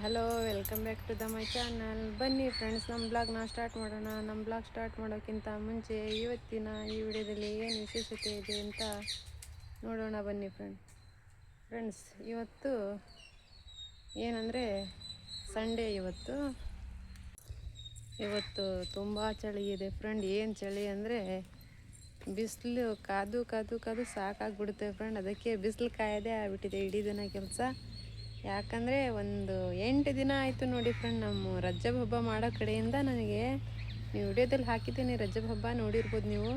Hello welcome back to the my channel ಬನ್ನಿ friends ನಮ್ಮ ಬ್ಲಾಗ್ನ ಸ್ಟಾರ್ಟ್ ಮಾಡೋಣ. ನಮ್ಮ ಬ್ಲಾಗ್ ಸ್ಟಾರ್ಟ್ ಮಾಡೋಕ್ಕಿಂತ ಮುಂಚೆ ಇವತ್ತಿನ ಈ ವಿಡಿಯೋದಲ್ಲಿ ಏನು ವಿಶೇಷತೆ ಇದೆ ಅಂತ ನೋಡೋಣ ಬನ್ನಿ ಫ್ರೆಂಡ್ ಫ್ರೆಂಡ್ಸ್ ಇವತ್ತು ಏನಂದರೆ ಸಂಡೇ ಇವತ್ತು. ಇವತ್ತು ತುಂಬ ಚಳಿ ಇದೆ ಫ್ರೆಂಡ್ ಏನು ಚಳಿ ಅಂದರೆ ಬಿಸಿಲು ಕಾದು ಕಾದು ಕಾದು ಸಾಕಾಗ್ಬಿಡುತ್ತೆ ಫ್ರೆಂಡ್ ಅದಕ್ಕೆ ಬಿಸಿಲು ಕಾಯದೇ ಆಗ್ಬಿಟ್ಟಿದೆ ಇಡೀ ದಿನ ಕೆಲಸ. ಯಾಕಂದರೆ ಒಂದು ಎಂಟು ದಿನ ಆಯಿತು ನೋಡಿ ಫ್ರೆಂಡ್ ನಮ್ಮ ರಜ್ಜಬ್ ಹಬ್ಬ ಮಾಡೋ ಕಡೆಯಿಂದ ನನಗೆ ನೀವು ವಿಡಿಯೋದಲ್ಲಿ ಹಾಕಿದ್ದೀನಿ ರಜ್ಜಬ್ ಹಬ್ಬ ನೋಡಿರ್ಬೋದು ನೀವು.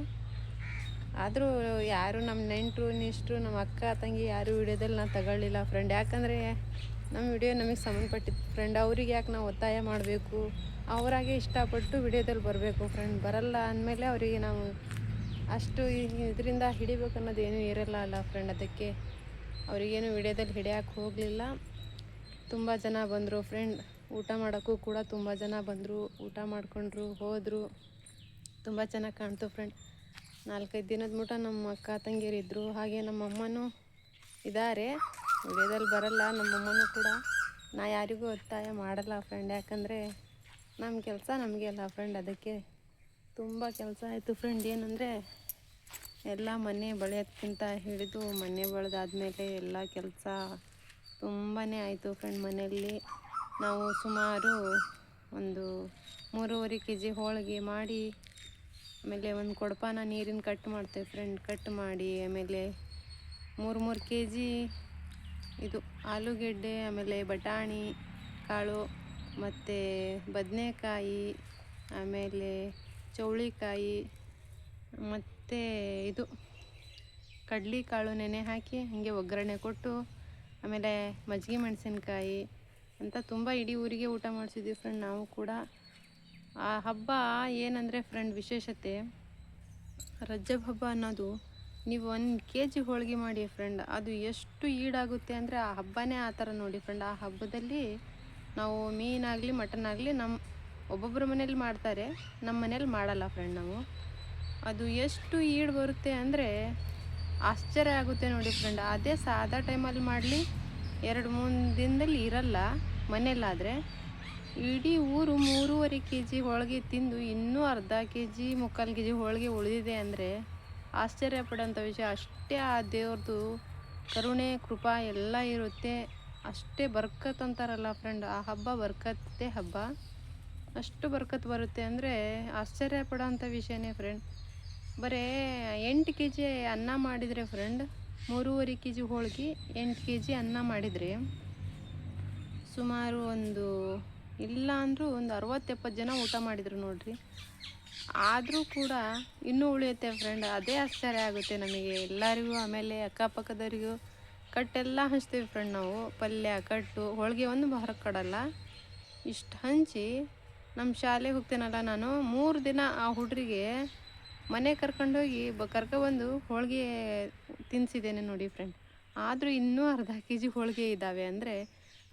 ಆದರೂ ಯಾರು ನಮ್ಮ ನೆಂಟರು, ನಿಷ್ಟ್ರು, ನಮ್ಮ ಅಕ್ಕ, ತಂಗಿ ಯಾರು ವಿಡಿಯೋದಲ್ಲಿ ನಾನು ತಗೊಳ್ಳಿಲ್ಲ ಫ್ರೆಂಡ್ ಯಾಕಂದರೆ ನಮ್ಮ ವಿಡಿಯೋ ನಮಗೆ ಸಂಬಂಧಪಟ್ಟಿತ್ತು ಫ್ರೆಂಡ್ ಅವ್ರಿಗೆ ಯಾಕೆ ನಾವು ಒತ್ತಾಯ ಮಾಡಬೇಕು? ಅವರಾಗೆ ಇಷ್ಟಪಟ್ಟು ವಿಡಿಯೋದಲ್ಲಿ ಬರಬೇಕು ಫ್ರೆಂಡ್ ಬರಲ್ಲ ಅಂದಮೇಲೆ ಅವರಿಗೆ ನಾವು ಅಷ್ಟು ಇದರಿಂದ ಹಿಡಿಬೇಕು ಅನ್ನೋದು ಏನೂ ಇರಲ್ಲ ಅಲ್ಲ ಫ್ರೆಂಡ್ ಅದಕ್ಕೆ ಅವರಿಗೇನು ವಿಡಿಯೋದಲ್ಲಿ ಹಿಡಿಯೋಕೆ ಹೋಗಲಿಲ್ಲ. ತುಂಬ ಜನ ಬಂದರು. ಫ್ರೆಂಡ್ ಊಟ ಮಾಡೋಕ್ಕೂ ಕೂಡ ತುಂಬ ಜನ ಬಂದರು. ಊಟ ಮಾಡಿಕೊಂಡ್ರು, ಹೋದರು. ತುಂಬ ಚೆನ್ನಾಗಿ ಕಾಣ್ತು ಫ್ರೆಂಡ್ ನಾಲ್ಕೈದು ದಿನದ ಮುಟ ನಮ್ಮ ಅಕ್ಕ ತಂಗಿಯರಿದ್ದರು ಹಾಗೆ ನಮ್ಮ ಅಮ್ಮನೂ ಇದ್ದಾರೆ ವಿಡಿಯೋದಲ್ಲಿ ಬರಲ್ಲ, ನಮ್ಮ ಅಮ್ಮನೂ ಕೂಡ. ನಾ ಯಾರಿಗೂ ಒತ್ತಾಯ ಮಾಡಲ್ಲ ಫ್ರೆಂಡ್ ಯಾಕಂದರೆ ನಮ್ಮ ಕೆಲಸ ನಮಗೆ ಅಲ್ಲ ಫ್ರೆಂಡ್ ಅದಕ್ಕೆ ತುಂಬ ಕೆಲಸ ಆಯಿತು ಫ್ರೆಂಡ್ ಏನಂದರೆ ಎಲ್ಲ ಮನೆ ಬಳಿಯೋದಕ್ಕಿಂತ ಹಿಡಿದು ಮನೆ ಬಳ್ದಾದ್ಮೇಲೆ ಎಲ್ಲ ಕೆಲಸ ತುಂಬಾ ಆಯಿತು ಫ್ರೆಂಡ್ ಮನೆಯಲ್ಲಿ. ನಾವು ಸುಮಾರು ಒಂದು ಮೂರುವರೆ ಕೆ ಜಿ ಹೋಳಿಗೆ ಮಾಡಿ, ಆಮೇಲೆ ಒಂದು ಕೊಡಪಾನ ನೀರಿನ ಕಟ್ ಮಾಡ್ತೇವೆ ಫ್ರೆಂಡ್ ಕಟ್ ಮಾಡಿ, ಆಮೇಲೆ ಮೂರು ಮೂರು ಕೆ ಜಿ ಇದು ಆಲೂಗೆಡ್ಡೆ, ಆಮೇಲೆ ಬಟಾಣಿ, ಕಾಳು, ಮತ್ತು ಬದನೆಕಾಯಿ, ಆಮೇಲೆ ಚೌಳಿಕಾಯಿ, ಮತ್ತು ಇದು ಕಡ್ಲೆಕಾಳು ನೆನೆ ಹಾಕಿ ಹಾಗೆ ಒಗ್ಗರಣೆ ಕೊಟ್ಟು ಆಮೇಲೆ ಮಜ್ಜಿಗೆ ಮೆಣಸಿನ್ಕಾಯಿ ಅಂತ ತುಂಬ ಇಡೀ ಊರಿಗೆ ಊಟ ಮಾಡಿಸಿದ್ವಿ ಫ್ರೆಂಡ್ ನಾವು ಕೂಡ. ಆ ಹಬ್ಬ ಏನಂದರೆ ಫ್ರೆಂಡ್ ವಿಶೇಷತೆ ರಜ್ಜಬ್ ಹಬ್ಬ ಅನ್ನೋದು. ನೀವು ಒಂದು ಕೆ ಜಿ ಹೋಳಿಗೆ ಮಾಡಿ ಫ್ರೆಂಡ್ ಅದು ಎಷ್ಟು ಈಡಾಗುತ್ತೆ ಅಂದರೆ ಆ ಹಬ್ಬನೇ ಆ ಥರ ನೋಡಿ ಫ್ರೆಂಡ್ ಆ ಹಬ್ಬದಲ್ಲಿ ನಾವು ಮೀನಾಗಲಿ ಮಟನ್ ಆಗಲಿ ನಮ್ಮ ಒಬ್ಬೊಬ್ಬರ ಮನೇಲಿ ಮಾಡ್ತಾರೆ ನಮ್ಮ ಮನೇಲಿ ಮಾಡಲ್ಲ ಫ್ರೆಂಡ್ ನಾವು. ಅದು ಎಷ್ಟು ಈಡು ಬರುತ್ತೆ ಅಂದರೆ ಆಶ್ಚರ್ಯ ಆಗುತ್ತೆ ನೋಡಿ ಫ್ರೆಂಡ್ ಅದೇ ಸಾದಾ ಟೈಮಲ್ಲಿ ಮಾಡಲಿ ಎರಡು ಮೂರು ದಿನದಲ್ಲಿ ಇರಲ್ಲ, ಮನೆಯಲ್ಲಾದರೆ. ಇಡೀ ಊರು ಮೂರುವರೆ ಕೆ ಜಿ ಹೋಳಿಗೆ ತಿಂದು ಇನ್ನೂ ಅರ್ಧ ಕೆ ಜಿ ಮುಕ್ಕಾಲು ಕೆ ಜಿ ಹೋಳಿಗೆ ಉಳಿದಿದೆ ಅಂದರೆ ಆಶ್ಚರ್ಯ ಪಡೋಂಥ ವಿಷಯ. ಅಷ್ಟೇ ಆ ದೇವ್ರದ್ದು ಕರುಣೆ, ಕೃಪಾ ಎಲ್ಲ ಇರುತ್ತೆ. ಅಷ್ಟೇ ಬರ್ಕತ್ ಅಂತಾರಲ್ಲ ಫ್ರೆಂಡ್ ಆ ಹಬ್ಬ ಬರ್ಕತ್ತೆ ಹಬ್ಬ. ಅಷ್ಟು ಬರ್ಕತ್ ಬರುತ್ತೆ ಅಂದರೆ ಆಶ್ಚರ್ಯ ಪಡೋಂಥ ವಿಷಯನೇ ಫ್ರೆಂಡ್ ಬರೀ ಎಂಟು ಕೆ ಜಿ ಅನ್ನ ಮಾಡಿದರೆ ಫ್ರೆಂಡ್ ಮೂರುವರೆ ಕೆ ಜಿ ಹೋಳಿಗೆ, ಎಂಟು ಕೆ ಜಿ ಅನ್ನ ಮಾಡಿದರೆ ಸುಮಾರು ಒಂದು ಇಲ್ಲ ಅಂದರೂ ಒಂದು ಅರವತ್ತೆಪ್ಪತ್ತು ಜನ ಊಟ ಮಾಡಿದರು ನೋಡಿರಿ. ಆದರೂ ಕೂಡ ಇನ್ನೂ ಉಳಿಯುತ್ತೆ ಫ್ರೆಂಡ್ ಅದೇ ಆಶ್ಚರ್ಯ ಆಗುತ್ತೆ ನಮಗೆ. ಎಲ್ಲರಿಗೂ, ಆಮೇಲೆ ಅಕ್ಕಪಕ್ಕದವರಿಗೂ ಕಟ್ಟೆಲ್ಲ ಹಂಚ್ತೀವಿ ಫ್ರೆಂಡ್ ನಾವು. ಪಲ್ಯ, ಕಟ್ಟು, ಹೋಳಿಗೆ ಒಂದು ಹೊರಗೆ ಕೊಡಲ್ಲ. ಇಷ್ಟು ಹಂಚಿ ನಮ್ಮ ಶಾಲೆಗೆ ಹೋಗ್ತೇನಲ್ಲ ನಾನು, ಮೂರು ದಿನ ಆ ಹುಡ್ರಿಗೆ ಮನೆ ಕರ್ಕೊಂಡೋಗಿ ಬ ಕರ್ಕೊಬಂದು ಹೋಳಿಗೆ ತಿನ್ನಿಸಿದ್ದೇನೆ ನೋಡಿ ಫ್ರೆಂಡ್ ಆದರೂ ಇನ್ನೂ ಅರ್ಧ ಕೆ ಜಿ ಹೋಳಿಗೆ ಇದ್ದಾವೆ ಅಂದರೆ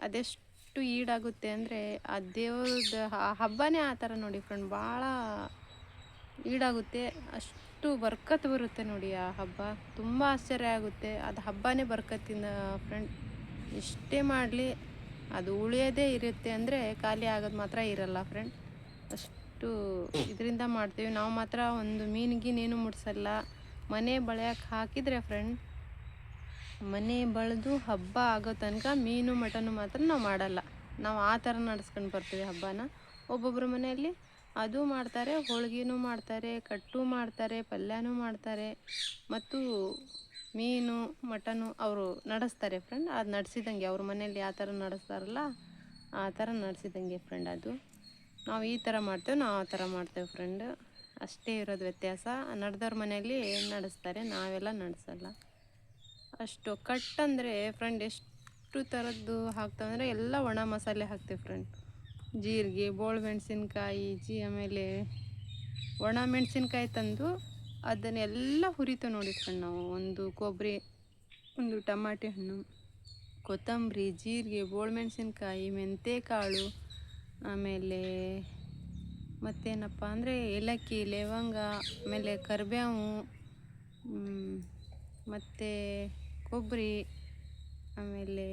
ಅದೆಷ್ಟು ಈಡಾಗುತ್ತೆ ಅಂದರೆ ಆ ದೇವ್ರದ ಹಬ್ಬನೇ ಆ ಥರ ನೋಡಿ ಫ್ರೆಂಡ್ ಭಾಳ ಈಡಾಗುತ್ತೆ, ಅಷ್ಟು ಬರ್ಕತ್ ಬರುತ್ತೆ ನೋಡಿ ಆ ಹಬ್ಬ. ತುಂಬ ಆಶ್ಚರ್ಯ ಆಗುತ್ತೆ. ಅದು ಹಬ್ಬನೇ ಬರ್ಕತ್ತಿನ ಫ್ರೆಂಡ್ ಇಷ್ಟೇ ಮಾಡಲಿ, ಅದು ಉಳಿಯೋದೇ ಇರುತ್ತೆ ಅಂದರೆ ಖಾಲಿ ಆಗೋದು ಮಾತ್ರ ಇರಲ್ಲ ಫ್ರೆಂಡ್ ಅಷ್ಟು ಇದರಿಂದ ಮಾಡ್ತೀವಿ. ನಾವು ಮಾತ್ರ ಒಂದು ಮೀನಿಗಿನೇನು ಮುಟ್ಸಲ್ಲ ಮನೆ ಬಳಿಯಕ್ಕೆ ಹಾಕಿದರೆ ಫ್ರೆಂಡ್ ಮನೆ ಬಳಿದು ಹಬ್ಬ ಆಗೋ ತನಕ ಮೀನು, ಮಟನು ಮಾತ್ರ ನಾವು ಮಾಡಲ್ಲ. ನಾವು ಆ ಥರ ನಡೆಸ್ಕೊಂಡು ಬರ್ತೀವಿ ಹಬ್ಬನ. ಒಬ್ಬೊಬ್ಬರ ಮನೆಯಲ್ಲಿ ಅದು ಮಾಡ್ತಾರೆ, ಹೋಳ್ಗೆನೂ ಮಾಡ್ತಾರೆ, ಕಟ್ಟು ಮಾಡ್ತಾರೆ, ಪಲ್ಯನೂ ಮಾಡ್ತಾರೆ. ಮತ್ತು ಮೀನು, ಮಟನು ಅವರು ನಡೆಸ್ತಾರೆ ಫ್ರೆಂಡ್ ಅದು ನಡೆಸಿದಂಗೆ, ಅವ್ರ ಮನೆಯಲ್ಲಿ ಯಾವ ಥರ ನಡೆಸ್ತಾರಲ್ಲ, ಆ ಥರ ನಡೆಸಿದಂಗೆ ಫ್ರೆಂಡ್ ಅದು. ನಾವು ಈ ಥರ ಮಾಡ್ತೇವೆ, ನಾವು ಆ ಥರ ಮಾಡ್ತೇವೆ ಫ್ರೆಂಡ್ ಅಷ್ಟೇ ಇರೋದು ವ್ಯತ್ಯಾಸ. ನಡೆದವ್ರ ಮನೆಯಲ್ಲಿ ನಡೆಸ್ತಾರೆ, ನಾವೆಲ್ಲ ನಡೆಸಲ್ಲ. ಅಷ್ಟು ಕಟ್ಟಂದರೆ ಫ್ರೆಂಡ್ ಎಷ್ಟು ಥರದ್ದು ಹಾಕ್ತೇವೆ ಅಂದರೆ ಎಲ್ಲ ಒಣ ಮಸಾಲೆ ಹಾಕ್ತೇವೆ ಫ್ರೆಂಡ್ ಜೀರಿಗೆ, ಬೋಳು ಮೆಣಸಿನ್ಕಾಯಿ, ಜಿ ಆಮೇಲೆ ಒಣ ಮೆಣಸಿನ್ಕಾಯಿ ತಂದು ಅದನ್ನೆಲ್ಲ ಹುರಿತು ನೋಡಿ ಫ್ರೆಂಡ್ ನಾವು. ಒಂದು ಕೊಬ್ಬರಿ ಒಂದು ಟಮಾಟೆ ಹಣ್ಣು, ಕೊತ್ತಂಬರಿ, ಜೀರಿಗೆ, ಬೋಳು ಮೆಣಸಿನ್ಕಾಯಿ ಮೆಂತ್ಯಕಾಳು ಆಮೇಲೆ ಮತ್ತೇನಪ್ಪ ಅಂದರೆ ಏಲಕ್ಕಿ, ಲವಂಗ, ಆಮೇಲೆ ಕರಿಬೇವು ಮತ್ತು ಕೊಬ್ಬರಿ, ಆಮೇಲೆ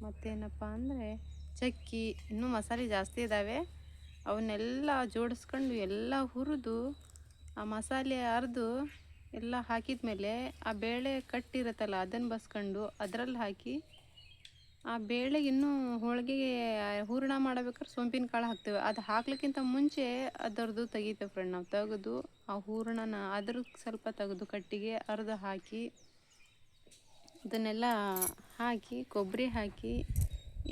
ಮತ್ತೇನಪ್ಪ ಅಂದರೆ ಚಕ್ಕಿ, ಇನ್ನೂ ಮಸಾಲೆ ಜಾಸ್ತಿ ಇದ್ದಾವೆ. ಅವನ್ನೆಲ್ಲ ಜೋಡಿಸ್ಕೊಂಡು ಎಲ್ಲ ಹುರಿದು ಆ ಮಸಾಲೆ ಅರೆದು ಎಲ್ಲ ಹಾಕಿದ ಮೇಲೆ ಆ ಬೇಳೆ ಕಟ್ಟಿರುತ್ತಲ್ಲ ಅದನ್ನು ಬಸ್ಕೊಂಡು ಅದರಲ್ಲಿ ಹಾಕಿ ಆ ಬೇಳೆ ಇನ್ನೂ ಹೋಳಿಗೆಗೆ ಹೂರಣ ಮಾಡಬೇಕಾದ್ರೆ ಸೋಂಪಿನ ಕಾಳು ಹಾಕ್ತೇವೆ. ಅದು ಹಾಕ್ಲಿಕ್ಕಿಂತ ಮುಂಚೆ ಅದರದ್ದು ತೆಗಿತೇವೆ ಫ್ರೆಂಡ್ ನಾವು ತೆಗೆದು ಆ ಹೂರಣನ ಅದ್ರ ಸ್ವಲ್ಪ ತೆಗೆದು ಕಟ್ಟಿಗೆ ಅರ್ಧ ಹಾಕಿ ಅದನ್ನೆಲ್ಲ ಹಾಕಿ ಕೊಬ್ಬರಿ ಹಾಕಿ,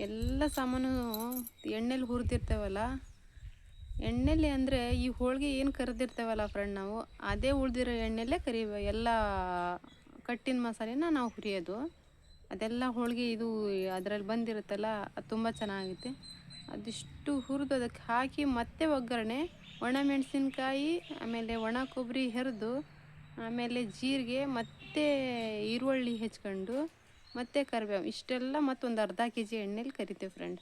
ಎಲ್ಲ ಸಾಮಾನು ಎಣ್ಣೆಲಿ ಹುರಿದಿರ್ತೇವಲ್ಲ, ಎಣ್ಣೆಲಿ ಅಂದರೆ ಈ ಹೋಳಿಗೆ ಏನು ಕರೆದಿರ್ತೇವಲ್ಲ ಫ್ರೆಂಡ್ ನಾವು, ಅದೇ ಉಳ್ದಿರೋ ಎಣ್ಣೆಲ್ಲೇ ಕರಿಬೇಕು ಎಲ್ಲ ಕಟ್ಟಿನ ಮಸಾಲೆನ ನಾವು ಹುರಿಯೋದು. ಅದೆಲ್ಲ ಹೋಳಿಗೆ ಇದು ಅದರಲ್ಲಿ ಬಂದಿರುತ್ತಲ್ಲ, ಅದು ತುಂಬ ಚೆನ್ನಾಗುತ್ತೆ. ಅದಿಷ್ಟು ಹುರಿದು ಅದಕ್ಕೆ ಹಾಕಿ ಮತ್ತೆ ಒಗ್ಗರಣೆ, ಒಣ ಮೆಣಸಿನ್ಕಾಯಿ, ಆಮೇಲೆ ಒಣ ಕೊಬ್ಬರಿ ಹೆರಿದು, ಆಮೇಲೆ ಜೀರಿಗೆ, ಮತ್ತೆ ಈರುಳ್ಳಿ ಹೆಚ್ಕೊಂಡು, ಮತ್ತು ಕರಿಬೇವು. ಇಷ್ಟೆಲ್ಲ ಮತ್ತೊಂದು ಅರ್ಧ ಕೆ ಜಿ ಎಣ್ಣೆಲಿ ಕರಿತೀವಿ ಫ್ರೆಂಡ್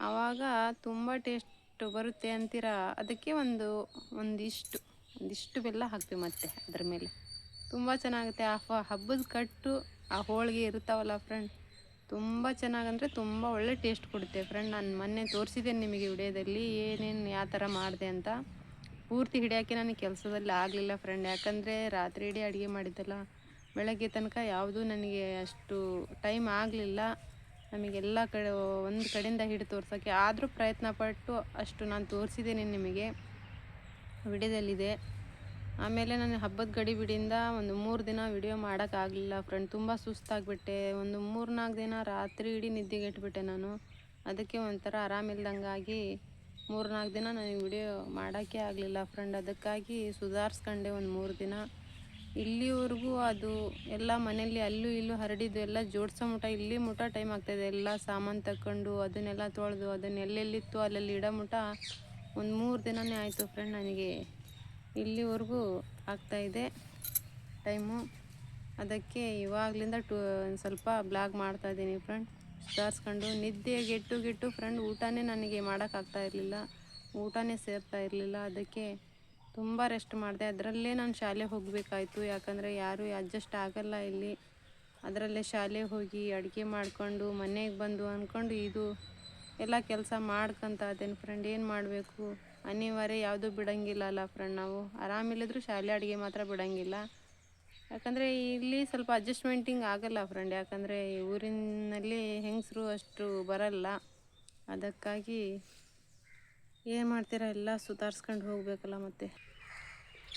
ಆವಾಗ ತುಂಬ ಟೇಸ್ಟ್ ಬರುತ್ತೆ ಅಂತೀರಾ? ಅದಕ್ಕೆ ಒಂದು, ಒಂದಿಷ್ಟು ಒಂದಿಷ್ಟು ಬೆಲ್ಲ ಹಾಕ್ತೀವಿ ಮತ್ತೆ ಅದ್ರ ಮೇಲೆ. ತುಂಬ ಚೆನ್ನಾಗುತ್ತೆ. ಆ ಹಬ್ಬದ ಕಟ್ಟು ಆ ಹೋಳಿಗೆ ಇರ್ತಾವಲ್ಲ ಫ್ರೆಂಡ್ ತುಂಬ ಚೆನ್ನಾಗಂದರೆ ತುಂಬ ಒಳ್ಳೆ ಟೇಸ್ಟ್ ಕೊಡುತ್ತೆ. ಫ್ರೆಂಡ್ ನಾನು ಮೊನ್ನೆ ತೋರಿಸಿದ್ದೇನೆ ನಿಮಗೆ ವಿಡಿಯೋದಲ್ಲಿ, ಏನೇನು ಯಾವ ಥರ ಮಾಡಿದೆ ಅಂತ. ಪೂರ್ತಿ ಹಿಡಿಯೋಕ್ಕೆ ನನಗೆ ಕೆಲಸದಲ್ಲಿ ಆಗಲಿಲ್ಲ ಫ್ರೆಂಡ್ ಯಾಕಂದರೆ ರಾತ್ರಿ ಇಡೀ ಅಡುಗೆ ಮಾಡಿದ್ದಲ್ಲ. ಬೆಳಗ್ಗೆ ತನಕ ಯಾವುದೂ ನನಗೆ ಅಷ್ಟು ಟೈಮ್ ಆಗಲಿಲ್ಲ. ನಮಗೆಲ್ಲ ಕಡೆ, ಒಂದು ಕಡೆಯಿಂದ ಹಿಡಿದು ತೋರ್ಸೋಕ್ಕೆ. ಆದರೂ ಪ್ರಯತ್ನ ಪಟ್ಟು ಅಷ್ಟು ನಾನು ತೋರಿಸಿದ್ದೇನೆ ನಿಮಗೆ. ವಿಡಿಯೋದಲ್ಲಿದೆ. ಆಮೇಲೆ ನಾನು ಹಬ್ಬದ ಗಡಿ ಗಡಿಬಿಡಿಯಿಂದ ಒಂದು ಮೂರು ದಿನ ವಿಡಿಯೋ ಮಾಡೋಕ್ಕಾಗಲಿಲ್ಲ ಫ್ರೆಂಡ್ ತುಂಬ ಸುಸ್ತಾಗ್ಬಿಟ್ಟೆ. ಒಂದು ಮೂರು ನಾಲ್ಕು ದಿನ ರಾತ್ರಿ ಇಡೀ ನಿದ್ದೆಗೆಟ್ಬಿಟ್ಟೆ ನಾನು. ಅದಕ್ಕೆ ಒಂಥರ ಆರಾಮಿಲ್ದಂಗಾಗಿ ಮೂರು ನಾಲ್ಕು ದಿನ ನನಗೆ ವಿಡಿಯೋ ಮಾಡೋಕ್ಕೆ ಆಗಲಿಲ್ಲ ಫ್ರೆಂಡ್ ಅದಕ್ಕಾಗಿ ಸುಧಾರಿಸ್ಕೊಂಡೆ ಒಂದು ಮೂರು ದಿನ. ಇಲ್ಲಿವರೆಗೂ ಅದು ಎಲ್ಲ ಮನೆಯಲ್ಲಿ ಅಲ್ಲೂ ಇಲ್ಲೂ ಹರಡಿದ್ದು, ಎಲ್ಲ ಜೋಡಿಸೋ ಮುಟ, ಇಲ್ಲಿ ಮುಟ ಟೈಮ್ ಆಗ್ತಾಯಿದೆ ಎಲ್ಲ ಸಾಮಾನು ತಗೊಂಡು ಅದನ್ನೆಲ್ಲ ತೊಳೆದು ಅದನ್ನ ಎಲ್ಲೆಲ್ಲಿತ್ತು ಅಲ್ಲಲ್ಲಿ ಇಡೋ ಮುಟ ಒಂದು ಮೂರು ದಿನವೇ ಆಯಿತು ಫ್ರೆಂಡ್ ನನಗೆ. ಇಲ್ಲಿವರೆಗೂ ಆಗ್ತಾಯಿದೆ ಟೈಮು. ಅದಕ್ಕೆ ಇವಾಗಲಿಂದ ಟೂ, ಸ್ವಲ್ಪ ಬ್ಲಾಗ್ ಮಾಡ್ತಾಯಿದ್ದೀನಿ ಫ್ರೆಂಡ್. ಸುಧಾರಿಸ್ಕೊಂಡು ನಿದ್ದೆ ಗೆಟ್ಟು ಗೆಟ್ಟು ಫ್ರೆಂಡ್ ಊಟನೇ ನನಗೆ ಮಾಡೋಕ್ಕಾಗ್ತಾ ಇರಲಿಲ್ಲ. ಊಟನೇ ಸೇರ್ತಾ ಇರಲಿಲ್ಲ. ಅದಕ್ಕೆ ತುಂಬ ರೆಸ್ಟ್ ಮಾಡಿದೆ. ಅದರಲ್ಲೇ ನಾನು ಶಾಲೆ ಹೋಗಬೇಕಾಯ್ತು. ಯಾಕಂದರೆ ಯಾರೂ ಅಡ್ಜಸ್ಟ್ ಆಗಲ್ಲ ಇಲ್ಲಿ. ಅದರಲ್ಲೇ ಶಾಲೆ ಹೋಗಿ ಅಡುಗೆ ಮಾಡಿಕೊಂಡು ಮನೆಗೆ ಬಂದು ಅಂದ್ಕೊಂಡು ಇದು ಎಲ್ಲ ಕೆಲಸ ಮಾಡ್ಕೊತ ಇದ್ದೇನೆ ಫ್ರೆಂಡ್. ಏನು ಮಾಡಬೇಕು? ಅನಿವಾರ್ಯ ಯಾವುದೂ ಬಿಡೋಂಗಿಲ್ಲ ಅಲ್ಲ ಫ್ರೆಂಡ್ ನಾವು ಆರಾಮಿಲ್ಲದ್ರೂ ಶಾಲೆ ಅಡುಗೆ ಮಾತ್ರ ಬಿಡೋಂಗಿಲ್ಲ. ಯಾಕಂದರೆ ಇಲ್ಲಿ ಸ್ವಲ್ಪ ಅಡ್ಜಸ್ಟ್ಮೆಂಟಿಂಗ್ ಆಗಲ್ಲ ಫ್ರೆಂಡ್ ಯಾಕಂದರೆ ಊರಿನಲ್ಲಿ ಹೆಂಗಸರು ಅಷ್ಟು ಬರಲ್ಲ. ಅದಕ್ಕಾಗಿ ಏನು ಮಾಡ್ತೀರಾ, ಎಲ್ಲ ಸುಧಾರಿಸ್ಕೊಂಡು ಹೋಗಬೇಕಲ್ಲ ಮತ್ತೆ.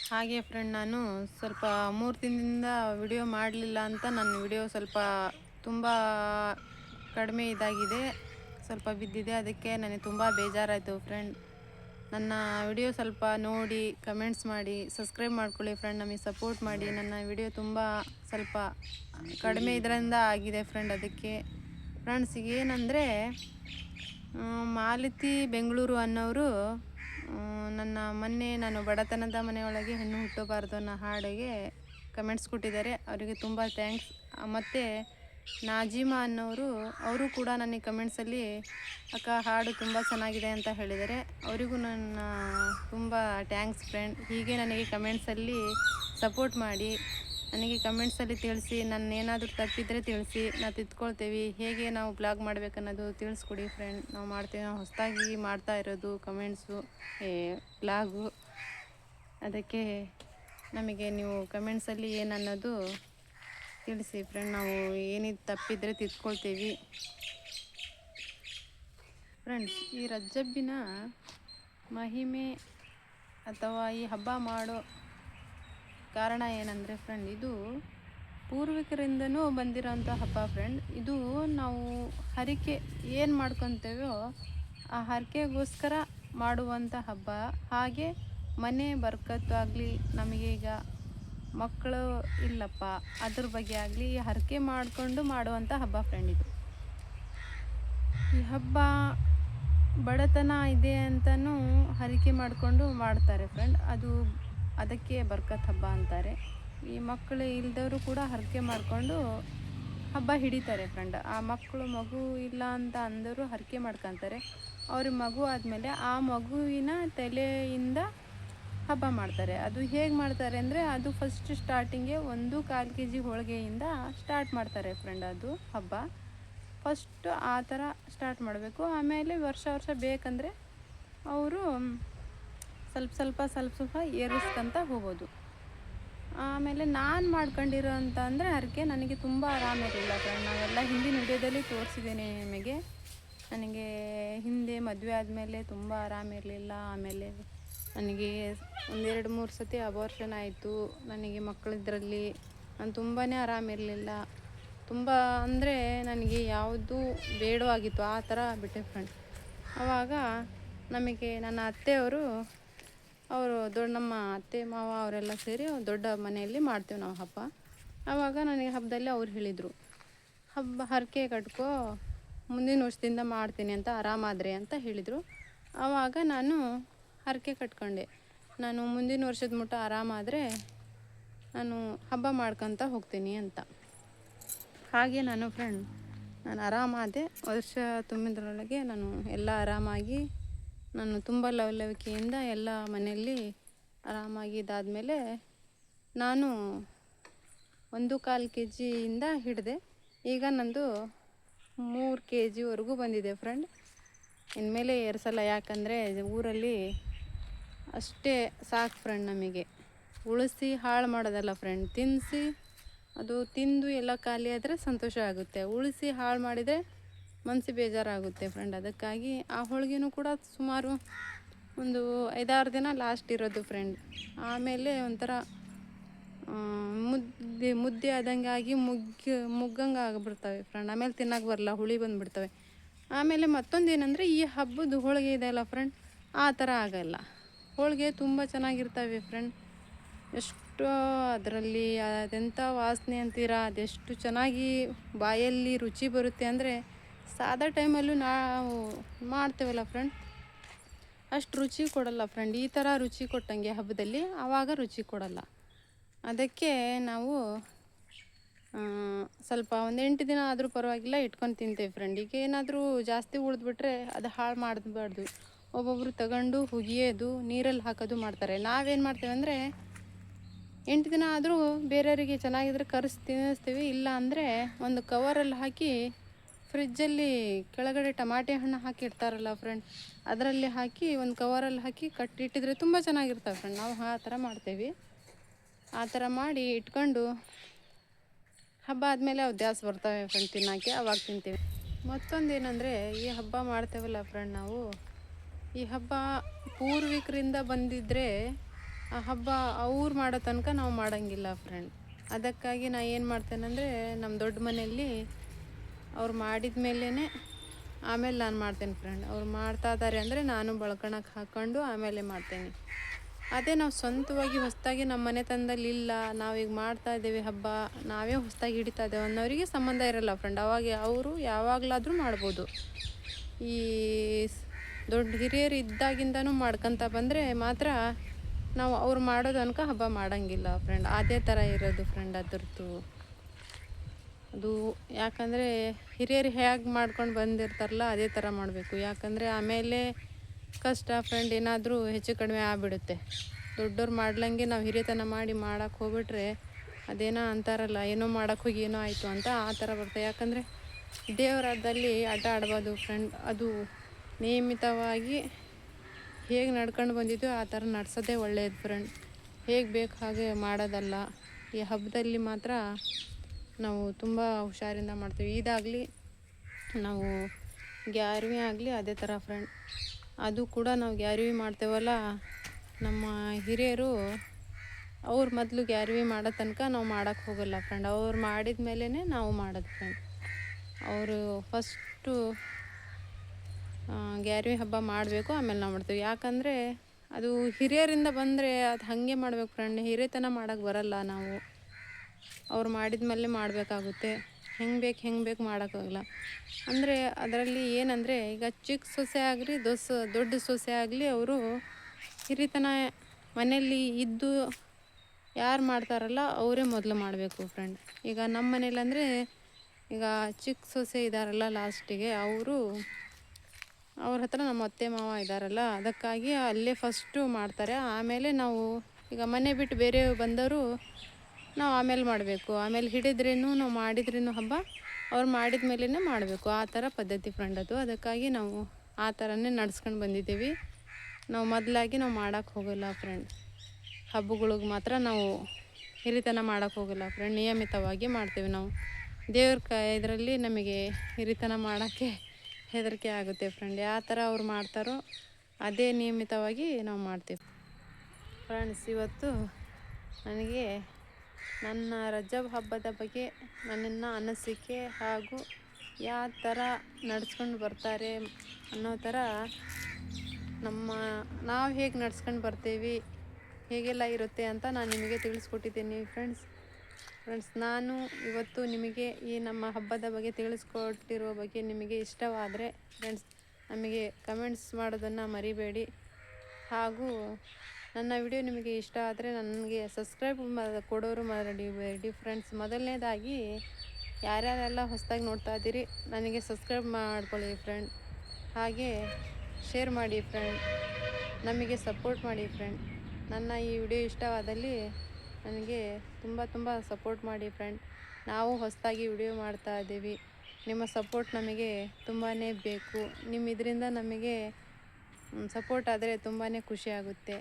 ಹಾಗೆ ಫ್ರೆಂಡ್ ನಾನು ಸ್ವಲ್ಪ ಮೂರು ದಿನದಿಂದ ವಿಡಿಯೋ ಮಾಡಲಿಲ್ಲ ಅಂತ ನನ್ನ ವಿಡಿಯೋ ಸ್ವಲ್ಪ ತುಂಬ ಕಡಿಮೆ ಇದಾಗಿದೆ. ಸ್ವಲ್ಪ ಬಿದ್ದಿದೆ, ಅದಕ್ಕೆ ನನಗೆ ತುಂಬ ಬೇಜಾರಾಯಿತು ಫ್ರೆಂಡ್ ನನ್ನ ವಿಡಿಯೋ ಸ್ವಲ್ಪ ನೋಡಿ ಕಮೆಂಟ್ಸ್ ಮಾಡಿ ಸಬ್ಸ್ಕ್ರೈಬ್ ಮಾಡ್ಕೊಳ್ಳಿ ಫ್ರೆಂಡ್ ನಮಗೆ ಸಪೋರ್ಟ್ ಮಾಡಿ. ನನ್ನ ವಿಡಿಯೋ ತುಂಬ ಸ್ವಲ್ಪ ಕಡಿಮೆ ಇದರಿಂದ ಆಗಿದೆ ಫ್ರೆಂಡ್ ಅದಕ್ಕೆ ಫ್ರೆಂಡ್ಸ್ ಏನಂದರೆ ಮಾಲತಿ ಬೆಂಗಳೂರು ಅನ್ನೋರು ನನ್ನ ಮೊನ್ನೆ ನಾನು ಬಡತನದ ಮನೆಯೊಳಗೆ ಹೆಣ್ಣು ಹುಟ್ಟಬಾರ್ದು ಅನ್ನೋ ಹಾಡಿಗೆ ಕಮೆಂಟ್ಸ್ ಕೊಟ್ಟಿದ್ದಾರೆ. ಅವರಿಗೆ ತುಂಬ ಥ್ಯಾಂಕ್ಸ್ ಮತ್ತು ನಾಜಿಮಾ ಅನ್ನೋರು, ಅವರು ಕೂಡ ನನಗೆ ಕಮೆಂಟ್ಸಲ್ಲಿ ಅಕ್ಕ, ಹಾಡು ತುಂಬ ಚೆನ್ನಾಗಿದೆ ಅಂತ ಹೇಳಿದ್ದಾರೆ. ಅವರಿಗೂ ನನ್ನ ತುಂಬ ಟ್ಯಾಂಕ್ಸ್ ಫ್ರೆಂಡ್ ಹೀಗೆ ನನಗೆ ಕಮೆಂಟ್ಸಲ್ಲಿ ಸಪೋರ್ಟ್ ಮಾಡಿ, ನನಗೆ ಕಮೆಂಟ್ಸಲ್ಲಿ ತಿಳಿಸಿ, ನನ್ನ ಏನಾದರೂ ತಪ್ಪಿದರೆ ತಿಳಿಸಿ ನಾವು ತಿದ್ಕೊಳ್ತೇವೆ. ಹೇಗೆ ನಾವು ಬ್ಲಾಗ್ ಮಾಡಬೇಕನ್ನೋದು ತಿಳಿಸ್ಕೊಡಿ ಫ್ರೆಂಡ್ ನಾವು ಮಾಡ್ತೇವೆ. ನಾವು ಹೊಸದಾಗಿ ಮಾಡ್ತಾ ಇರೋದು ಕಮೆಂಟ್ಸು ಬ್ಲಾಗು ಅದಕ್ಕೆ ನಮಗೆ ನೀವು ಕಮೆಂಟ್ಸಲ್ಲಿ ಏನನ್ನೋದು ತಿಳಿಸಿ ಫ್ರೆಂಡ್ ನಾವು ಏನಿದು ತಪ್ಪಿದ್ರೆ ತಿದ್ಕೊಳ್ತೀವಿ. ಫ್ರೆಂಡ್ಸ್ ಈ ರಜ್ಜಬ್ಬಿನ ಮಹಿಮೆ ಅಥವಾ ಈ ಹಬ್ಬ ಮಾಡೋ ಕಾರಣ ಏನಂದರೆ ಫ್ರೆಂಡ್ ಇದು ಪೂರ್ವಿಕರಿಂದನೂ ಬಂದಿರೋಂಥ ಹಬ್ಬ ಫ್ರೆಂಡ್ ಇದು ನಾವು ಹರಿಕೆ ಏನು ಮಾಡ್ಕೊತೇವೋ ಆ ಹರಿಕೆಗೋಸ್ಕರ ಮಾಡುವಂಥ ಹಬ್ಬ. ಹಾಗೆ ಮನೆ ಬರ್ಕತ್ತು ಆಗಲಿ ನಮಗೀಗ ಮಕ್ಕಳು ಇಲ್ಲಪ್ಪ. ಅದ್ರ ಬಗ್ಗೆ ಆಗಲಿ ಹರಕೆ ಮಾಡಿಕೊಂಡು ಮಾಡುವಂಥ ಹಬ್ಬ ಫ್ರೆಂಡ್ ಇದು. ಈ ಹಬ್ಬ ಬಡತನ ಇದೆ ಅಂತಲೂ ಹರಿಕೆ ಮಾಡಿಕೊಂಡು ಮಾಡ್ತಾರೆ ಫ್ರೆಂಡ್ ಅದು ಅದಕ್ಕೆ ಬರ್ಕತ್ ಹಬ್ಬ ಅಂತಾರೆ. ಈ ಮಕ್ಕಳು ಇಲ್ದವರು ಕೂಡ ಹರಕೆ ಮಾಡಿಕೊಂಡು ಹಬ್ಬ ಹಿಡಿತಾರೆ ಫ್ರೆಂಡ್ ಆ ಮಕ್ಕಳು ಮಗು ಇಲ್ಲ ಅಂತ ಅಂದರು ಹರಕೆ ಮಾಡ್ಕೊತಾರೆ. ಅವ್ರ ಮಗು ಆದಮೇಲೆ ಆ ಮಗುವಿನ ತಲೆಯಿಂದ ಹಬ್ಬ ಮಾಡ್ತಾರೆ. ಅದು ಹೇಗೆ ಮಾಡ್ತಾರೆ ಅಂದರೆ ಅದು ಫಸ್ಟ್ ಸ್ಟಾರ್ಟಿಂಗೆ ಒಂದು ಕಾಲು ಕೆ ಜಿ ಹೋಳಿಗೆಯಿಂದ ಸ್ಟಾರ್ಟ್ ಮಾಡ್ತಾರೆ ಫ್ರೆಂಡ್ ಅದು ಹಬ್ಬ. ಫಸ್ಟು ಆ ಥರ ಸ್ಟಾರ್ಟ್ ಮಾಡಬೇಕು. ಆಮೇಲೆ ವರ್ಷ ವರ್ಷ ಬೇಕಂದರೆ ಅವರು ಸ್ವಲ್ಪ ಸ್ವಲ್ಪ ಸ್ವಲ್ಪ ಸ್ವಲ್ಪ ಏರಿಸ್ಕೊಂತ ಹೋಗೋದು. ಆಮೇಲೆ ನಾನು ಮಾಡ್ಕೊಂಡಿರೋ ಅಂತ ಅಂದರೆ ಅದಕ್ಕೆ ನನಗೆ ತುಂಬ ಆರಾಮಿರಲಿಲ್ಲ ಫ್ರೆಂಡ್ ನಾವೆಲ್ಲ ಹಿಂದಿನ ವಿಡಿಯೋದಲ್ಲಿ ತೋರಿಸಿದ್ದೇನೆ ನಿಮಗೆ. ನನಗೆ ಹಿಂದೆ ಮದುವೆ ಆದಮೇಲೆ ತುಂಬ ಆರಾಮಿರಲಿಲ್ಲ ಆಮೇಲೆ ನನಗೆ ಒಂದೆರಡು ಮೂರು ಸತಿ ಅಬಾರ್ಷನ್ ಆಯಿತು. ನನಗೆ ಮಕ್ಕಳಿದ್ರಲ್ಲಿ ನಾನು ತುಂಬಾ ಆರಾಮಿರಲಿಲ್ಲ ತುಂಬ ಅಂದರೆ ನನಗೆ ಯಾವುದು ಬೇಡವಾಗಿತ್ತು ಆ ಥರ ಬಿಟ್ಟೆ ಫ್ರೆಂಡ್ ಆವಾಗ ನಮಗೆ ನನ್ನ ಅತ್ತೆಯವರು, ಅವರು ದೊಡ್ಡ ನಮ್ಮ ಅತ್ತೆ, ಮಾವ ಅವರೆಲ್ಲ ಸೇರಿ ದೊಡ್ಡ ಮನೆಯಲ್ಲಿ ಮಾಡ್ತೇವೆ ನಾವು ಹಬ್ಬ. ಆವಾಗ ನನಗೆ ಹಬ್ಬದಲ್ಲಿ ಅವ್ರು ಹೇಳಿದರು, ಹಬ್ಬ ಹರಕೆ ಕಟ್ಕೋ, ಮುಂದಿನ ವರ್ಷದಿಂದ ಮಾಡ್ತೀನಿ ಅಂತ, ಆರಾಮಾದ್ರೆ ಅಂತ ಹೇಳಿದರು. ಆವಾಗ ನಾನು ಹರಕೆ ಕಟ್ಕೊಂಡೆ. ನಾನು ಮುಂದಿನ ವರ್ಷದ ಮುಟ್ಟ ಆರಾಮಾದರೆ ನಾನು ಹಬ್ಬ ಮಾಡ್ಕೊತ ಹೋಗ್ತೀನಿ ಅಂತ. ಹಾಗೆ ನಾನು ಫ್ರೆಂಡ್ ನಾನು ಆರಾಮಾದೆ, ವರ್ಷ ತುಂಬಿದ್ರೊಳಗೆ ನಾನು ಎಲ್ಲ ಆರಾಮಾಗಿ, ನಾನು ತುಂಬ ಲವಲವಿಕೆಯಿಂದ ಎಲ್ಲ ಮನೆಯಲ್ಲಿ ಆರಾಮಾಗಿ ಇದಾದಮೇಲೆ ನಾನು ಒಂದು ಕಾಲು ಕೆ ಜಿಯಿಂದ ಹಿಡಿದೆ. ಈಗ ನಂದು ಮೂರು ಕೆ ಜಿವರೆಗೂ ಬಂದಿದೆ ಫ್ರೆಂಡ್ ಇನ್ಮೇಲೆ ಏರ್ಸಲ್ಲ ಯಾಕಂದರೆ ಊರಲ್ಲಿ ಅಷ್ಟೇ ಸಾಕು ಫ್ರೆಂಡ್ ನಮಗೆ. ಉಳಿಸಿ ಹಾಳು ಮಾಡೋದಲ್ಲ ಫ್ರೆಂಡ್ ತಿನ್ನಿಸಿ ಅದು ತಿಂದು ಎಲ್ಲ ಖಾಲಿ ಆದರೆ ಸಂತೋಷ ಆಗುತ್ತೆ. ಉಳಿಸಿ ಹಾಳು ಮಾಡಿದರೆ ಮನಸ್ಸು ಬೇಜಾರಾಗುತ್ತೆ ಫ್ರೆಂಡ್ ಅದಕ್ಕಾಗಿ ಆ ಹೋಳಿಗೆನೂ ಕೂಡ ಸುಮಾರು ಒಂದು ಐದಾರು ದಿನ ಲಾಸ್ಟ್ ಇರೋದು ಫ್ರೆಂಡ್ ಆಮೇಲೆ ಒಂಥರ ಮುದ್ದೆ ಮುದ್ದೆ ಆದಂಗೆ ಆಗಿ ಮುಗ್ಗ, ಮುಗ್ಗಂಗೆ ಆಗಿಬಿಡ್ತವೆ ಫ್ರೆಂಡ್ ಆಮೇಲೆ ತಿನ್ನೋಕೆ ಬರಲ್ಲ, ಹುಳಿ ಬಂದುಬಿಡ್ತವೆ. ಆಮೇಲೆ ಮತ್ತೊಂದು ಏನಂದರೆ ಈ ಹಬ್ಬದ ಹೋಳಿಗೆ ಇದೆಯಲ್ಲ ಫ್ರೆಂಡ್ ಆ ಥರ ಆಗಲ್ಲ. ಹೋಳಿಗೆ ತುಂಬ ಚೆನ್ನಾಗಿರ್ತವೆ ಫ್ರೆಂಡ್ ಎಷ್ಟು ಅದರಲ್ಲಿ ಅದೆಂಥ ವಾಸನೆ ಅಂತೀರಾ, ಅದೆಷ್ಟು ಚೆನ್ನಾಗಿ ಬಾಯಲ್ಲಿ ರುಚಿ ಬರುತ್ತೆ ಅಂದರೆ ಸಾದಾ ಟೈಮಲ್ಲೂ ನಾವು ಮಾಡ್ತೇವಲ್ಲ ಫ್ರೆಂಡ್ ಅಷ್ಟು ರುಚಿ ಕೊಡಲ್ಲ ಫ್ರೆಂಡ್ ಈ ಥರ ರುಚಿ ಕೊಟ್ಟಂಗೆ ಹಬ್ಬದಲ್ಲಿ ಆವಾಗ ರುಚಿ ಕೊಡಲ್ಲ. ಅದಕ್ಕೆ ನಾವು ಸ್ವಲ್ಪ ಒಂದು ಎಂಟು ದಿನ ಆದರೂ ಪರವಾಗಿಲ್ಲ ಇಟ್ಕೊಂಡು ತಿಂತೇವೆ ಫ್ರೆಂಡ್ ಈಗ ಏನಾದರೂ ಜಾಸ್ತಿ ಉಳಿದ್ಬಿಟ್ರೆ ಅದು ಹಾಳು ಮಾಡಬಾರ್ದು. ಒಬ್ಬೊಬ್ಬರು ತಗೊಂಡು ಹುಗಿಯೋದು, ನೀರಲ್ಲಿ ಹಾಕೋದು ಮಾಡ್ತಾರೆ. ನಾವೇನು ಮಾಡ್ತೇವೆ ಅಂದರೆ, ಎಂಟು ದಿನ ಆದರೂ ಬೇರೆಯವರಿಗೆ ಚೆನ್ನಾಗಿದ್ರೆ ಕರೆಸಿ ತಿನ್ನಿಸ್ತೀವಿ. ಇಲ್ಲ ಅಂದರೆ ಒಂದು ಕವರಲ್ಲಿ ಹಾಕಿ ಫ್ರಿಜ್ಜಲ್ಲಿ ಕೆಳಗಡೆ ಟಮಾಟೆ ಹಣ್ಣು ಹಾಕಿಡ್ತಾರಲ್ಲ ಫ್ರೆಂಡ್ ಅದರಲ್ಲಿ ಹಾಕಿ ಒಂದು ಕವರಲ್ಲಿ ಹಾಕಿ ಕಟ್ಟಿಟ್ಟಿದ್ರೆ ತುಂಬ ಚೆನ್ನಾಗಿರ್ತವೆ ಫ್ರೆಂಡ್ ನಾವು ಆ ಥರ ಮಾಡ್ತೇವೆ. ಆ ಥರ ಮಾಡಿ ಇಟ್ಕೊಂಡು ಹಬ್ಬ ಆದಮೇಲೆ ಅವು ದ್ಯಾಸ್ ಬರ್ತವೆ ಫ್ರೆಂಡ್ ತಿನ್ನೋಕ್ಕೆ. ಅವಾಗ ತಿಂತೀವಿ. ಮತ್ತೊಂದು ಏನಂದರೆ ಈ ಹಬ್ಬ ಮಾಡ್ತೇವಲ್ಲ ಫ್ರೆಂಡ್ ನಾವು ಈ ಹಬ್ಬ ಪೂರ್ವಿಕರಿಂದ ಬಂದಿದ್ದರೆ ಆ ಹಬ್ಬ ಅವ್ರು ಮಾಡೋ ತನಕ ನಾವು ಮಾಡೋಂಗಿಲ್ಲ ಫ್ರೆಂಡ್ ಅದಕ್ಕಾಗಿ ನಾ ಏನು ಮಾಡ್ತೇನೆಂದರೆ ನಮ್ಮ ದೊಡ್ಡ ಮನೆಯಲ್ಲಿ ಅವ್ರು ಮಾಡಿದ ಮೇಲೇ ಆಮೇಲೆ ನಾನು ಮಾಡ್ತೇನೆ ಫ್ರೆಂಡ್ ಅವ್ರು ಮಾಡ್ತಾ ಇದ್ದಾರೆ ಅಂದರೆ ನಾನು ಬಳ್ಕೊಳಕ್ಕೆ ಹಾಕ್ಕೊಂಡು ಆಮೇಲೆ ಮಾಡ್ತೇನೆ. ಅದೇ ನಾವು ಸ್ವಂತವಾಗಿ ಹೊಸದಾಗಿ ನಮ್ಮ ಮನೆತನದಲ್ಲಿ ಇಲ್ಲ ನಾವೀಗ ಮಾಡ್ತಾ ಇದ್ದೇವೆ ಹಬ್ಬ, ನಾವೇ ಹೊಸದಾಗಿ ಹಿಡಿತಾ ಇದ್ದೇವೆ ಅನ್ನೋರಿಗೆ ಸಂಬಂಧ ಇರಲ್ಲ ಫ್ರೆಂಡ್ ಅವಾಗ ಅವರು ಯಾವಾಗಲಾದರೂ ಮಾಡ್ಬೋದು. ಈ ದೊಡ್ಡ ಹಿರಿಯರು ಇದ್ದಾಗಿಂದನೂ ಮಾಡ್ಕೊತ ಬಂದರೆ ಮಾತ್ರ ನಾವು ಅವ್ರು ಮಾಡೋ ಅನ್ಕ ಹಬ್ಬ ಮಾಡೋಂಗಿಲ್ಲ ಫ್ರೆಂಡ್ ಅದೇ ಥರ ಇರೋದು ಫ್ರೆಂಡ್ ಅದ್ರದ್ದು. ಅದು ಯಾಕಂದರೆ ಹಿರಿಯರು ಹೇಗೆ ಮಾಡ್ಕೊಂಡು ಬಂದಿರ್ತಾರಲ್ಲ ಅದೇ ಥರ ಮಾಡಬೇಕು. ಯಾಕಂದರೆ ಆಮೇಲೆ ಕಷ್ಟ ಫ್ರೆಂಡ್ ಏನಾದರೂ ಹೆಚ್ಚು ಕಡಿಮೆ ಆಗಿಬಿಡುತ್ತೆ. ದೊಡ್ಡವ್ರು ಮಾಡ್ಲಂಗೆ ನಾವು ಹಿರಿಯತನ ಮಾಡಿ ಮಾಡೋಕ್ಕೆ ಹೋಗ್ಬಿಟ್ರೆ ಅದೇನೋ ಅಂತಾರಲ್ಲ, ಏನೋ ಮಾಡೋಕ್ಕೆ ಹೋಗಿ ಏನೋ ಆಯಿತು ಅಂತ ಆ ಥರ ಬರ್ತದೆ ಯಾಕಂದರೆ ದೇವರದಲ್ಲಿ ಆಟ ಆಡ್ಬೋದು ಫ್ರೆಂಡ್ ಅದು ನಿಯಮಿತವಾಗಿ ಹೇಗೆ ನಡ್ಕೊಂಡು ಬಂದಿದ್ದು ಆ ಥರ ನಡ್ಸೋದೇ ಒಳ್ಳೆಯದು ಫ್ರೆಂಡ್ ಹೇಗೆ ಬೇಕು ಹಾಗೆ ಮಾಡೋದಲ್ಲ. ಈ ಹಬ್ಬದಲ್ಲಿ ಮಾತ್ರ ನಾವು ತುಂಬ ಹುಷಾರಿಂದ ಮಾಡ್ತೀವಿ. ಇದಾಗಲಿ ನಾವು ಗ್ಯಾರ್ವಿ ಆಗಲಿ ಅದೇ ಥರ ಫ್ರೆಂಡ್ ಅದು ಕೂಡ ನಾವು ಗ್ಯಾರ್ವಿ ಮಾಡ್ತೇವಲ್ಲ. ನಮ್ಮ ಹಿರಿಯರು ಅವ್ರು ಮೊದಲು ಗ್ಯಾರ್ವಿ ಮಾಡೋ ತನಕ ನಾವು ಮಾಡೋಕ್ಕೆ ಹೋಗಲ್ಲ ಫ್ರೆಂಡ್ ಅವ್ರು ಮಾಡಿದ ಮೇಲೇ ನಾವು ಮಾಡೋದು ಫ್ರೆಂಡ್ ಅವರು ಫಸ್ಟು ಗ್ಯಾರ್ವಿ ಹಬ್ಬ ಮಾಡಬೇಕು, ಆಮೇಲೆ ನಾವು ಮಾಡ್ತೀವಿ. ಯಾಕಂದರೆ ಅದು ಹಿರಿಯರಿಂದ ಬಂದರೆ ಅದು ಹಾಗೆ ಮಾಡ್ಬೇಕು ಫ್ರೆಂಡ್ ಹಿರಿಯತನ ಮಾಡೋಕ್ಕೆ ಬರಲ್ಲ ನಾವು. ಅವ್ರು ಮಾಡಿದ ಮೇಲೆ ಮಾಡಬೇಕಾಗುತ್ತೆ. ಹೆಂಗೆ ಬೇಕು ಹೆಂಗೆ ಬೇಕು ಮಾಡೋಕ್ಕಾಗಲ್ಲ. ಅಂದರೆ ಅದರಲ್ಲಿ ಏನಂದರೆ, ಈಗ ಚಿಕ್ಕ ಸೊಸೆ ಆಗಲಿ, ದೊಸ, ದೊಡ್ಡ ಸೊಸೆ ಆಗಲಿ, ಅವರು ಹಿರಿತನ ಮನೆಯಲ್ಲಿ ಇದ್ದು ಯಾರು ಮಾಡ್ತಾರಲ್ಲ, ಅವರೇ ಮೊದಲು ಮಾಡಬೇಕು ಫ್ರೆಂಡ್ ಈಗ ನಮ್ಮ ಮನೇಲಿ ಅಂದರೆ, ಈಗ ಚಿಕ್ಕ ಸೊಸೆ ಇದ್ದಾರಲ್ಲ ಲಾಸ್ಟಿಗೆ, ಅವರು ಅವ್ರ ಹತ್ರ ನಮ್ಮ ಅತ್ತೆ ಮಾವ ಇದ್ದಾರಲ್ಲ ಅದಕ್ಕಾಗಿ ಅಲ್ಲೇ ಫಸ್ಟು ಮಾಡ್ತಾರೆ. ಆಮೇಲೆ ನಾವು ಈಗ ಮನೆ ಬಿಟ್ಟು ಬೇರೆ ಬಂದವರು ನಾವು ಆಮೇಲೆ ಮಾಡಬೇಕು. ಆಮೇಲೆ ಹಿಡಿದ್ರೇನು, ನಾವು ಮಾಡಿದ್ರೇನು ಹಬ್ಬ, ಅವ್ರು ಮಾಡಿದ ಮೇಲೇ ಮಾಡಬೇಕು. ಆ ಥರ ಪದ್ಧತಿ ಫ್ರೆಂಡ್ ಅದು. ಅದಕ್ಕಾಗಿ ನಾವು ಆ ಥರನೇ ನಡ್ಸ್ಕೊಂಡು ಬಂದಿದ್ದೀವಿ. ನಾವು ಮೊದಲಾಗಿ ನಾವು ಮಾಡೋಕ್ಕೆ ಹೋಗಲ್ಲ ಫ್ರೆಂಡ್ ಹಬ್ಬಗಳಿಗೆ ಮಾತ್ರ ನಾವು ಹಿರಿತನ ಮಾಡೋಕ್ಕೆ ಹೋಗಲ್ಲ ಫ್ರೆಂಡ್ ನಿಯಮಿತವಾಗಿ ಮಾಡ್ತೀವಿ ನಾವು. ದೇವ್ರ ಕ ಇದರಲ್ಲಿ ನಮಗೆ ಹಿರಿತನ ಮಾಡೋಕ್ಕೆ ಹೆದರಿಕೆ ಆಗುತ್ತೆ ಫ್ರೆಂಡ್ ಯಾವ ಥರ ಅವ್ರು ಮಾಡ್ತಾರೋ ಅದೇ ನಿಯಮಿತವಾಗಿ ನಾವು ಮಾಡ್ತೀವಿ. ಫ್ರೆಂಡ್ಸ್ ಇವತ್ತು ನನಗೆ ನನ್ನ ರಜಬ್ ಹಬ್ಬದ ಬಗ್ಗೆ ನನ್ನ ಅನಿಸಿಕೆ ಹಾಗೂ ಯಾವ ಥರ ನಡ್ಸ್ಕೊಂಡು ಬರ್ತಾರೆ ಅನ್ನೋ ಥರ ನಮ್ಮ ನಾವು ಹೇಗೆ ನಡ್ಸ್ಕೊಂಡು ಬರ್ತೀವಿ, ಹೇಗೆಲ್ಲ ಇರುತ್ತೆ ಅಂತ ನಾನು ನಿಮಗೆ ತಿಳಿಸ್ಕೊಟ್ಟಿದ್ದೀನಿ. ಫ್ರೆಂಡ್ಸ್ ಫ್ರೆಂಡ್ಸ್ ನಾನು ಇವತ್ತು ನಿಮಗೆ ಈ ನಮ್ಮ ಹಬ್ಬದ ಬಗ್ಗೆ ತಿಳಿಸ್ಕೊಟ್ಟಿರುವ ಬಗ್ಗೆ ನಿಮಗೆ ಇಷ್ಟವಾದರೆ ಫ್ರೆಂಡ್ಸ್ ನಮಗೆ ಕಮೆಂಟ್ಸ್ ಮಾಡೋದನ್ನು ಮರಿಬೇಡಿ. ಹಾಗೂ ನನ್ನ ವಿಡಿಯೋ ನಿಮಗೆ ಇಷ್ಟ ಆದರೆ ನನಗೆ ಸಬ್ಸ್ಕ್ರೈಬ್ ಕೊಡೋರು ಮಾಡಿಬೇಡಿ ಫ್ರೆಂಡ್ಸ್ ಮೊದಲನೇದಾಗಿ, ಯಾರ್ಯಾರೆಲ್ಲ ಹೊಸದಾಗಿ ನೋಡ್ತಾ ಇದ್ದೀರಿ, ನನಗೆ ಸಬ್ಸ್ಕ್ರೈಬ್ ಮಾಡ್ಕೊಳ್ಳಿ ಫ್ರೆಂಡ್ ಹಾಗೆ ಶೇರ್ ಮಾಡಿ ಫ್ರೆಂಡ್ ನಮಗೆ ಸಪೋರ್ಟ್ ಮಾಡಿ ಫ್ರೆಂಡ್ ನನ್ನ ಈ ವಿಡಿಯೋ ಇಷ್ಟವಾದಲ್ಲಿ ನನಗೆ ತುಂಬ ತುಂಬ ಸಪೋರ್ಟ್ ಮಾಡಿ ಫ್ರೆಂಡ್. ನಾವು ಹೊಸದಾಗಿ ವಿಡಿಯೋ ಮಾಡ್ತಾ ಇದ್ದೀವಿ. ನಿಮ್ಮ ಸಪೋರ್ಟ್ ನಮಗೆ ತುಂಬಾ ಬೇಕು. ನಿಮ್ಮ ಇದರಿಂದ ನಮಗೆ ಸಪೋರ್ಟ್ ಆದರೆ ತುಂಬಾ ಖುಷಿ ಆಗುತ್ತೆ.